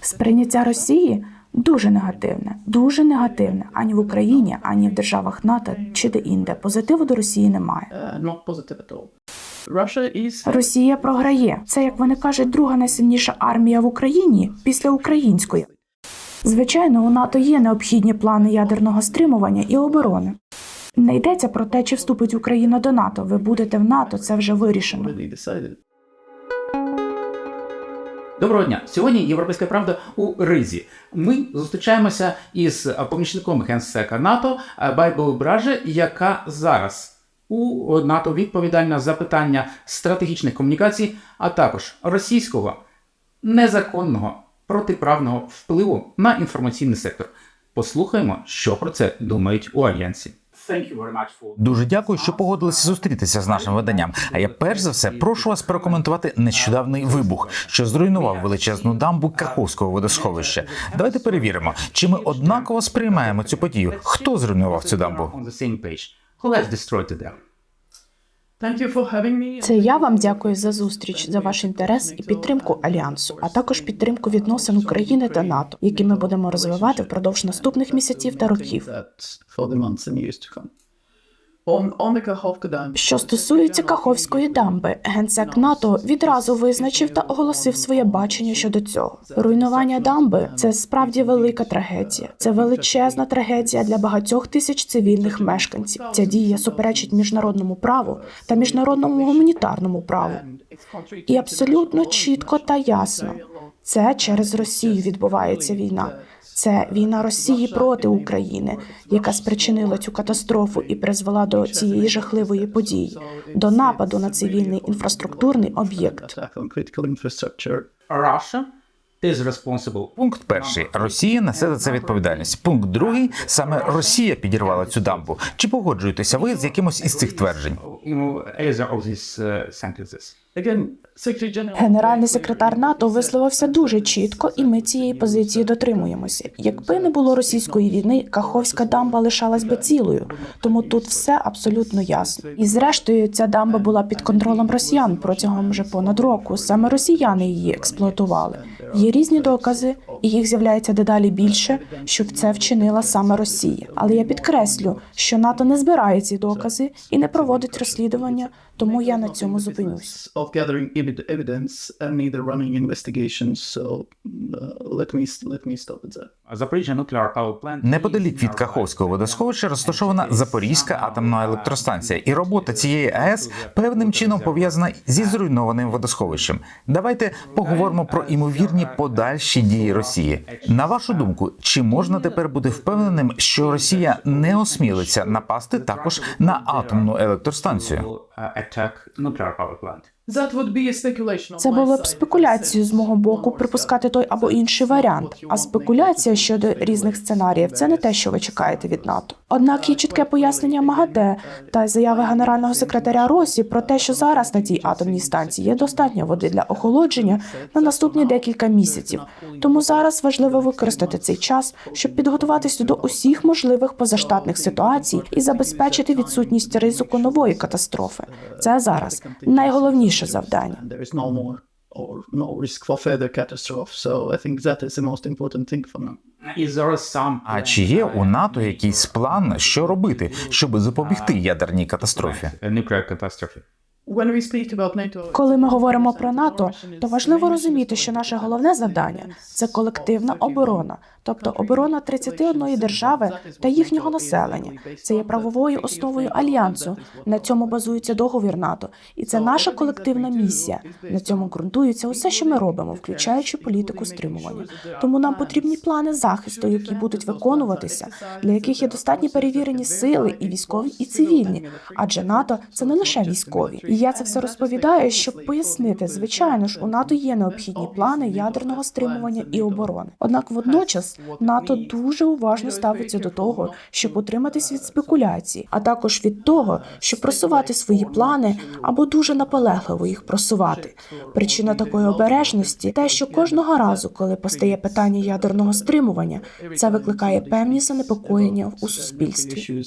Сприйняття Росії дуже негативне, дуже негативне ані в Україні, ані в державах НАТО чи де-інде. Позитиву до Росії немає. Russia is Росія програє. Це, як вони кажуть, друга найсильніша армія в Україні після української. Звичайно, у НАТО є необхідні плани ядерного стримування і оборони. Не йдеться про те, чи вступить Україна до НАТО. Ви будете в НАТО, це вже вирішено. Доброго дня! Сьогодні Європейська правда у Ризі. Ми зустрічаємося із помічником генсека НАТО Байбл Браже, яка зараз у НАТО відповідальна за питання стратегічних комунікацій, а також російського незаконного протиправного впливу на інформаційний сектор. Послухаємо, що про це думають у альянсі. Дуже дякую, що погодилися зустрітися з нашим виданням. А я перш за все прошу вас прокоментувати нещодавний вибух, що зруйнував величезну дамбу Каховського водосховища. Давайте перевіримо, чи ми однаково сприймаємо цю подію. Хто зруйнував цю дамбу? Це я вам дякую за зустріч, за ваш інтерес і підтримку альянсу, а також підтримку відносин України та НАТО, які ми будемо розвивати впродовж наступних місяців та років. Що стосується Каховської дамби, генсек НАТО відразу визначив та оголосив своє бачення щодо цього. Руйнування дамби це справді велика трагедія. Це величезна трагедія для багатьох тисяч цивільних мешканців. Ця дія суперечить міжнародному праву та міжнародному гуманітарному праву. І абсолютно чітко та ясно. Це через Росію відбувається війна. Це війна Росії проти України, яка спричинила цю катастрофу і призвела до цієї жахливої події, до нападу на цивільний інфраструктурний об'єкт. Пункт перший Росія несе за це відповідальність. Пункт другий саме Росія підірвала цю дамбу. Чи погоджуєтеся ви з якимось із цих тверджень? Генеральний секретар НАТО висловився дуже чітко, і ми цієї позиції дотримуємося. Якби не було російської війни, Каховська дамба лишалась би цілою. Тому тут все абсолютно ясно. І зрештою, ця дамба була під контролем росіян протягом вже понад року. Саме росіяни її експлуатували. Є різні докази, і їх з'являється дедалі більше, що це вчинила саме Росія. Але я підкреслю, що НАТО не збирає ці докази і не проводить розслідування, тому я на цьому зупинюсь. Of gathering evi- evidence and neither running investigations. So uh, let me let me stop at that. Неподалік від Каховського водосховища розташована Запорізька атомна електростанція, і робота цієї АЕС певним чином пов'язана зі зруйнованим водосховищем. Давайте поговоримо про імовірні подальші дії Росії. На вашу думку, чи можна тепер бути впевненим, що Росія не осмілиться напасти також на атомну електростанцію? Це було б спекуляцією з мого боку припускати той або інший варіант. А спекуляція щодо різних сценаріїв це не те, що ви чекаєте від НАТО. Однак є чітке пояснення МАГАТЕ та заяви генерального секретаря Росі про те, що зараз на тій атомній станції є достатньо води для охолодження на наступні декілька місяців. Тому зараз важливо використати цей час, щоб підготуватися до усіх можливих позаштатних ситуацій і забезпечити відсутність ризику нової катастрофи. Це зараз найголовніше завдання. Or no risk for further catastrophe. So I think that is the most important thing for now. Is there some А чи є у НАТО якийсь план, що робити, щоб запобігти ядерній катастрофі? Коли ми говоримо про НАТО, то важливо розуміти, що наше головне завдання це колективна оборона, тобто оборона 31 держави та їхнього населення. Це є правовою основою альянсу. На цьому базується договір НАТО, і це наша колективна місія. На цьому ґрунтується усе, що ми робимо, включаючи політику стримування. Тому нам потрібні плани захисту, які будуть виконуватися, для яких є достатні перевірені сили, і військові, і цивільні. Адже НАТО це не лише військові. Я це все розповідаю, щоб пояснити, звичайно ж, у НАТО є необхідні плани ядерного стримування і оборони. Однак водночас НАТО дуже уважно ставиться до того, щоб утриматись від спекуляцій, а також від того, щоб просувати свої плани або дуже наполегливо їх просувати. Причина такої обережності те, що кожного разу, коли постає питання ядерного стримування, це викликає певні занепокоєння у суспільстві.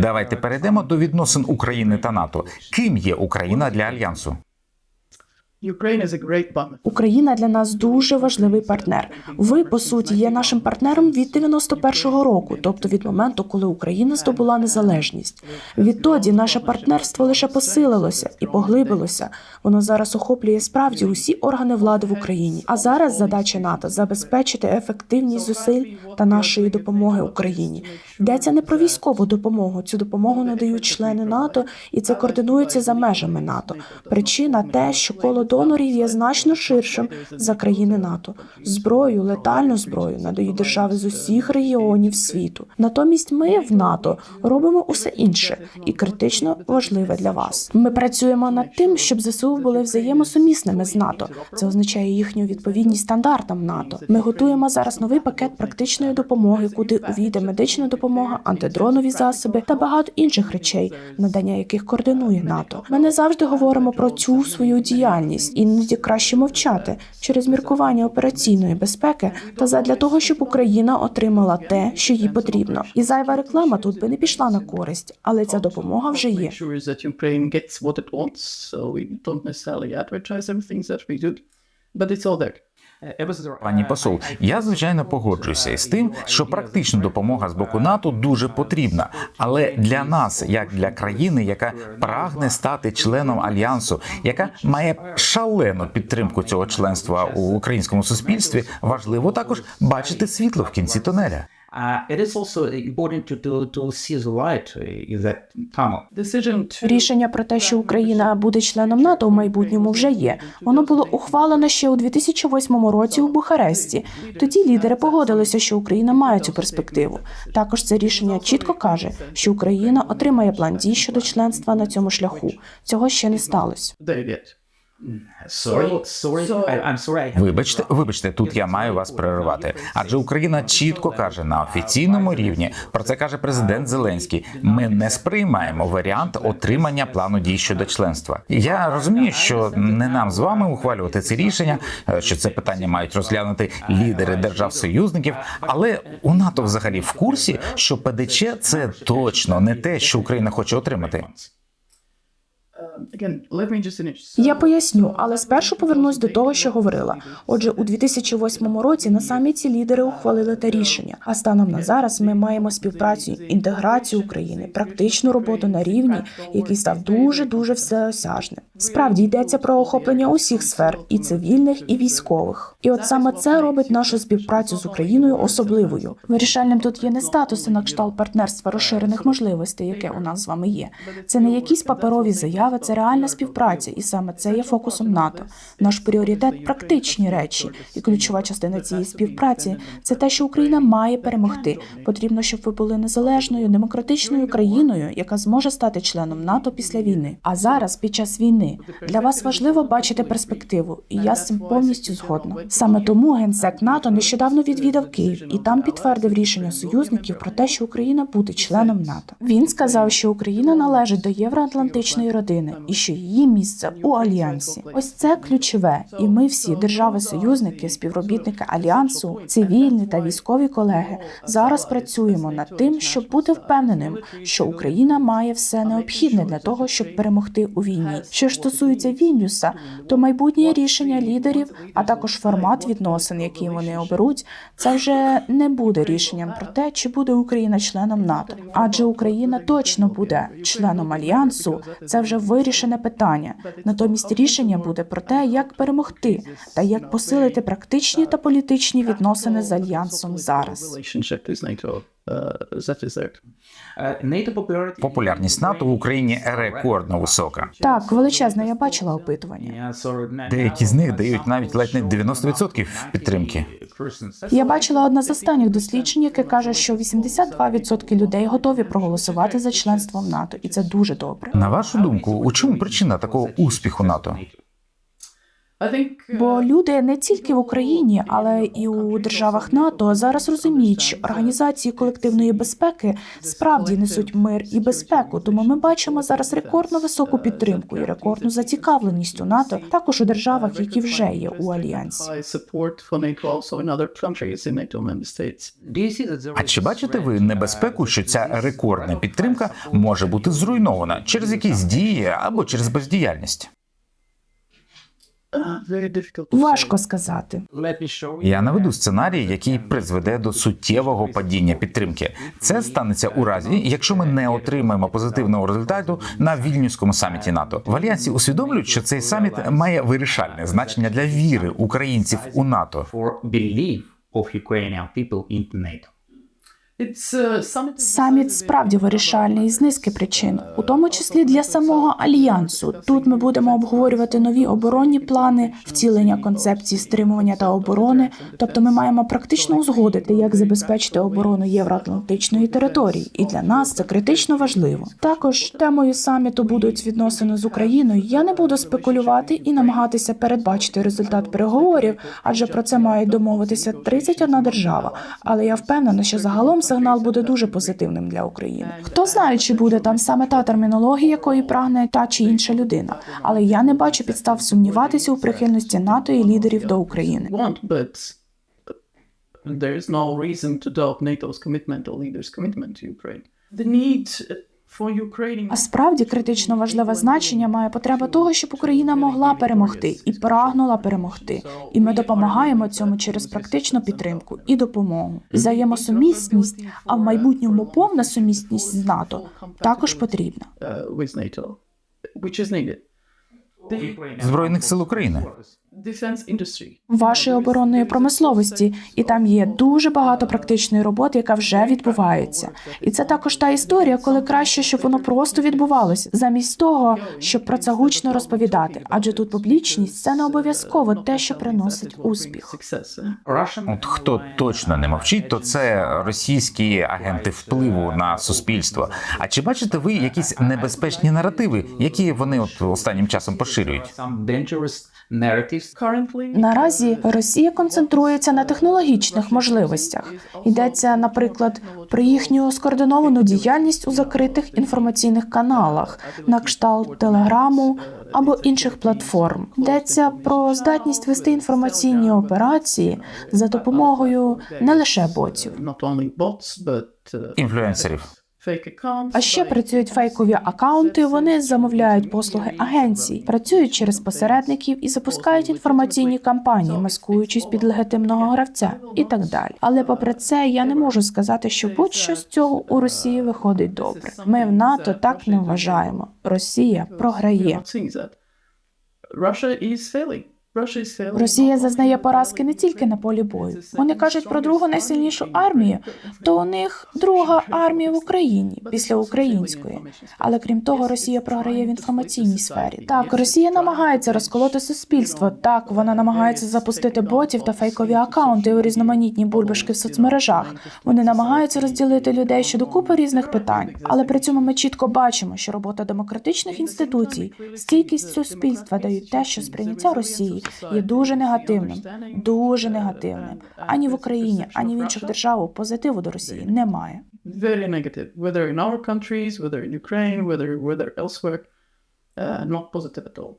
Давайте перейдемо до відносин України та НАТО. Ким є Україна для альянсу? Ukraine is a great partner. Україна для нас дуже важливий партнер. Ви, по суті, є нашим партнером від 91-го року, тобто від моменту, коли Україна здобула незалежність. Відтоді наше партнерство лише посилилося і поглибилося. Воно зараз охоплює справді усі органи влади в Україні. А зараз задача НАТО забезпечити ефективність зусиль та нашої допомоги Україні. Йдеться не про військову допомогу. Цю допомогу надають члени НАТО, і це координується за межами НАТО. Причина те, що коло донорів є значно ширшим за країни НАТО. Зброю, летальну зброю надають держави з усіх регіонів світу. Натомість ми в НАТО робимо усе інше і критично важливе для вас. Ми працюємо над тим, щоб ЗСУ були взаємосумісними з НАТО. Це означає їхню відповідність стандартам НАТО. Ми готуємо зараз новий пакет практичної допомоги, куди увійде медична допомога, антидронові засоби та багато інших речей, надання яких координує НАТО. Ми не завжди говоримо про цю свою діяльність, іноді краще мовчати через міркування операційної безпеки та задля того, щоб Україна отримала те, що їй потрібно. І зайва реклама тут би не пішла на користь, але ця допомога вже є. But it's all there. Пані посол, я звичайно погоджуюся із тим, що практична допомога з боку НАТО дуже потрібна. Але для нас, як для країни, яка прагне стати членом альянсу, яка має шалену підтримку цього членства у українському суспільстві, важливо також бачити світло в кінці тунеля. Uh, it is also important to, to, to see the light in that tunnel. Рішення про те, що Україна буде членом НАТО в майбутньому, вже є. Воно було ухвалено ще у 2008 році у Бухаресті. Тоді лідери погодилися, що Україна має цю перспективу. Також це рішення чітко каже, що Україна отримає план дій щодо членства на цьому шляху. Цього ще не сталося. Вибачте, вибачте, тут я маю вас перервати. Адже Україна чітко каже на офіційному рівні. Про це каже президент Зеленський. Ми не сприймаємо варіант отримання плану дій щодо членства. Я розумію, що не нам з вами ухвалювати це рішення, що це питання мають розглянути лідери держав-союзників. Але у НАТО взагалі в курсі, що ПДЧ це точно не те, що Україна хоче отримати. Я поясню, але спершу повернусь до того, що говорила. Отже, у 2008 році на саміті лідери ухвалили те рішення. А станом на зараз ми маємо співпрацю, інтеграцію України, практичну роботу на рівні, який став дуже дуже всеосяжним. Справді йдеться про охоплення усіх сфер, і цивільних, і військових. І от саме це робить нашу співпрацю з Україною особливою. Вирішальним тут є не статуси на кшталт партнерства розширених можливостей, яке у нас з вами є. Це не якісь паперові заяви, це реальна співпраця, і саме це є фокусом НАТО. Наш пріоритет практичні речі, і ключова частина цієї співпраці це те, що Україна має перемогти. Потрібно, щоб ви були незалежною демократичною країною, яка зможе стати членом НАТО після війни. А зараз, під час війни, для вас важливо бачити перспективу, і я з цим повністю згодна. Саме тому генсек НАТО нещодавно відвідав Київ і там підтвердив рішення союзників про те, що Україна буде членом НАТО. Він сказав, що Україна належить до євроатлантичної родини і що її місце у альянсі. Ось це ключове, і ми всі держави-союзники, співробітники альянсу, цивільні та військові колеги зараз працюємо над тим, щоб бути впевненим, що Україна має все необхідне для того, щоб перемогти у війні. Що ж стосується Вільнюса, то майбутнє рішення лідерів, а також формат відносин, які вони оберуть, це вже не буде рішенням про те, чи буде Україна членом НАТО, адже Україна точно буде членом альянсу. Це вже вирішене питання. Натомість рішення буде про те, як перемогти та як посилити практичні та політичні відносини з альянсом зараз. NATO popularity. Популярність НАТО в Україні рекордно висока. Так, величезна, я бачила опитування. Деякі з них дають навіть ледь не 90% підтримки. Я бачила одне з останніх досліджень, яке каже, що 82% людей готові проголосувати за членство в НАТО, і це дуже добре. На вашу думку, у чому причина такого успіху НАТО? Uh, Бо люди не тільки в Україні, але і у державах НАТО зараз розуміють, що організації колективної безпеки справді несуть мир і безпеку. Тому ми бачимо зараз рекордно високу підтримку і рекордну зацікавленість у НАТО, також у державах, які вже є у альянсі. А чи бачите ви небезпеку, що ця рекордна підтримка може бути зруйнована через якісь дії або через бездіяльність? Uh, very difficult to Важко сказати. Я наведу сценарій, який призведе до суттєвого падіння підтримки. Це станеться у разі, якщо ми не отримаємо позитивного результату на вільнюському саміті НАТО. В альянсі усвідомлюють, що цей саміт має вирішальне значення для віри українців у НАТО. Саміт справді вирішальний з низки причин, у тому числі для самого альянсу. Тут ми будемо обговорювати нові оборонні плани, втілення концепції стримування та оборони. Тобто, ми маємо практично узгодити, як забезпечити оборону євроатлантичної території, і для нас це критично важливо. Також темою саміту будуть відносини з Україною. Я не буду спекулювати і намагатися передбачити результат переговорів, адже про це мають домовитися 31 держава. Але я впевнена, що загалом сигнал буде дуже позитивним для України. Хто знає, чи буде там саме та термінологія, якої прагне та чи інша людина. Але я не бачу підстав сумніватися у прихильності НАТО і лідерів до України. there is no reason to doubt NATO's commitment or leaders' commitment to Ukraine. The need. А справді критично важливе значення має потреба того, щоб Україна могла перемогти і прагнула перемогти. І ми допомагаємо цьому через практичну підтримку і допомогу. Взаємосумісність, а в майбутньому повна сумісність з НАТО також потрібна. uh, Збройних сил України. Вашої оборонної промисловості, і там є дуже багато практичної роботи, яка вже відбувається. І це також та історія, коли краще, щоб воно просто відбувалось, замість того, щоб про це гучно розповідати. Адже тут публічність це не обов'язково те, що приносить успіх. От хто точно не мовчить, то це російські агенти впливу на суспільство. А чи бачите ви якісь небезпечні наративи, які вони от останнім часом поширюють? Наразі Росія концентрується на технологічних можливостях. Йдеться, наприклад, про їхню скоординовану діяльність у закритих інформаційних каналах, на кшталт телеграму або інших платформ. Йдеться про здатність вести інформаційні операції за допомогою не лише ботів. uh, Інфлюенсерів. А ще працюють фейкові акаунти. Вони замовляють послуги агенцій, працюють через посередників і запускають інформаційні кампанії, маскуючись під легітимного гравця і так далі. Але попри це, я не можу сказати, що будь-що з цього у Росії виходить добре. Ми в НАТО так не вважаємо. Росія програє. Russia is failing. Росія зазнає поразки не тільки на полі бою. Вони кажуть про другу найсильнішу армію. То у них друга армія в Україні після української. Але крім того, Росія програє в інформаційній сфері. Так, Росія намагається розколоти суспільство. Так, вона намагається запустити ботів та фейкові акаунти у різноманітні бульбашки в соцмережах. Вони намагаються розділити людей щодо купи різних питань. Але при цьому ми чітко бачимо, що робота демократичних інституцій, стійкість суспільства дають те, що сприйняття Росії є дуже негативним, дуже негативним. Ані в Україні, ані в інших державах позитиву до Росії немає. Very negative, whether in our countries, whether in Ukraine, whether whether elsewhere, uh, not positive at all.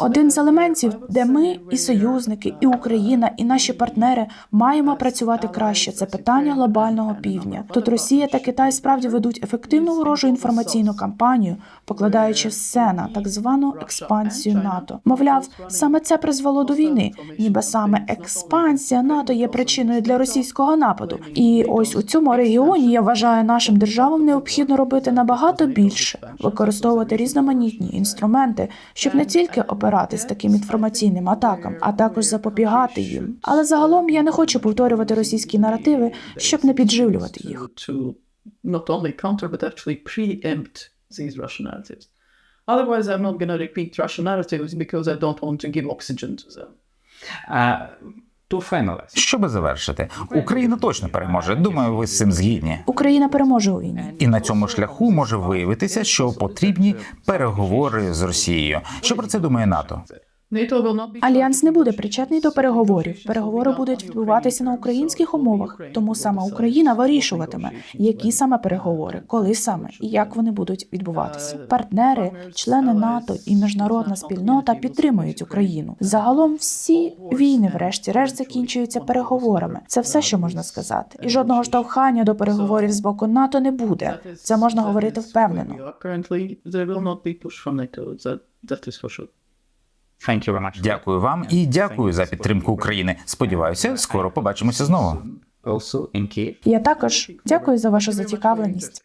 Один з елементів, де ми і союзники, і Україна, і наші партнери маємо працювати краще. Це питання глобального півдня. Тут Росія та Китай справді ведуть ефективну ворожу інформаційну кампанію, покладаючи все на так звану експансію НАТО. Мовляв, саме це призвело до війни, ніби саме експансія НАТО є причиною для російського нападу. І ось у цьому регіоні я вважаю нашим державам необхідно робити набагато більше, використовувати різноманітні інструменти, щоб не тільки опиратись таким інформаційним атакам, а також запобігати їм. Але загалом я не хочу повторювати російські наративи, щоб не підживлювати їх. Otherwise, I'm not going to repeat Russian narratives because I don't want to give oxygen to them. Uh. Щоби завершити, Україна точно переможе. Думаю, ви з цим згідні. Україна переможе у війні. І на цьому шляху може виявитися, що потрібні переговори з Росією. Що про це думає НАТО? Not. Альянс не буде причетний до переговорів. Переговори будуть відбуватися на українських умовах, тому саме Україна вирішуватиме, які саме переговори, коли саме і як вони будуть відбуватися. Партнери, члени НАТО і міжнародна спільнота підтримують Україну. Загалом всі війни, врешті-решт, закінчуються переговорами. Це все, що можна сказати. І жодного штовхання до переговорів з боку НАТО не буде. Це можна говорити впевнено. Thank you very much. Дякую вам і дякую за підтримку України. Сподіваюся, скоро побачимося знову. Я також дякую за вашу зацікавленість.